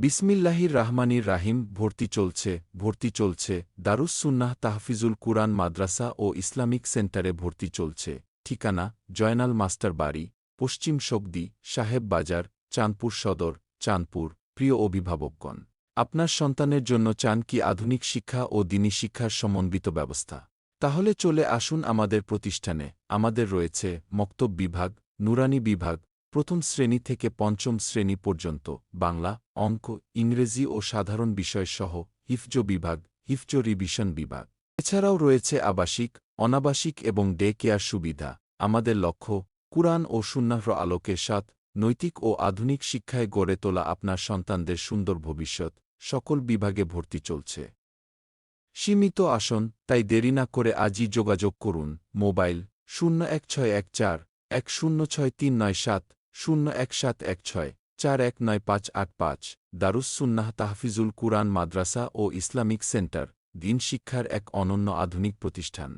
বিসমিল্লাহির রাহমানির রাহিম, ভর্তি চলছে ভর্তি চলছে দারুস সুন্নাহ তাহফিজুল কুরআন মাদ্রাসা ও ইসলামিক সেন্টারে ভর্তি চলছে। ঠিকানা, জয়নাল মাস্টার বাড়ি, পশ্চিম শব্দি সাহেব বাজার, চাঁদপুর সদর, চাঁদপুর। প্রিয় অভিভাবকগণ, আপনার সন্তানের জন্য চান কি আধুনিক শিক্ষা ও দিনী শিক্ষার সমন্বিত ব্যবস্থা? তাহলে চলে আসুন আমাদের প্রতিষ্ঠানে। আমাদের রয়েছে মক্তব বিভাগ, নুরানি বিভাগ প্রথম শ্রেণি থেকে পঞ্চম শ্রেণি পর্যন্ত বাংলা, অঙ্ক, ইংরেজি ও সাধারণ বিষয়সহ হিফজ বিভাগ, হিফজ রিভিশন বিভাগ। এছাড়াও রয়েছে আবাসিক, অনাবাসিক এবং ডে কেয়ার সুবিধা। আমাদের লক্ষ্য, কুরআন ও সুন্নাহর আলোকে সাত, নৈতিক ও আধুনিক শিক্ষায় গড়ে তোলা আপনার সন্তানদের সুন্দর ভবিষ্যৎ, সকল বিভাগে ভর্তি চলছে। সীমিত আসন, তাই দেরি না করে আজই যোগাযোগ করুন, মোবাইল, শূন্য এক ছয় এক চার, এক শূন্য ছয় তিন নয় সাত শূন্য এক সাত এক ছয়, চার এক নয় পাঁচ আট পাঁচ দারুসুন্নাহ তাহফিজুল কুরআন মাদ্রাসা ও ইসলামিক সেন্টার, দিন শিক্ষার এক অনন্য আধুনিক প্রতিষ্ঠান।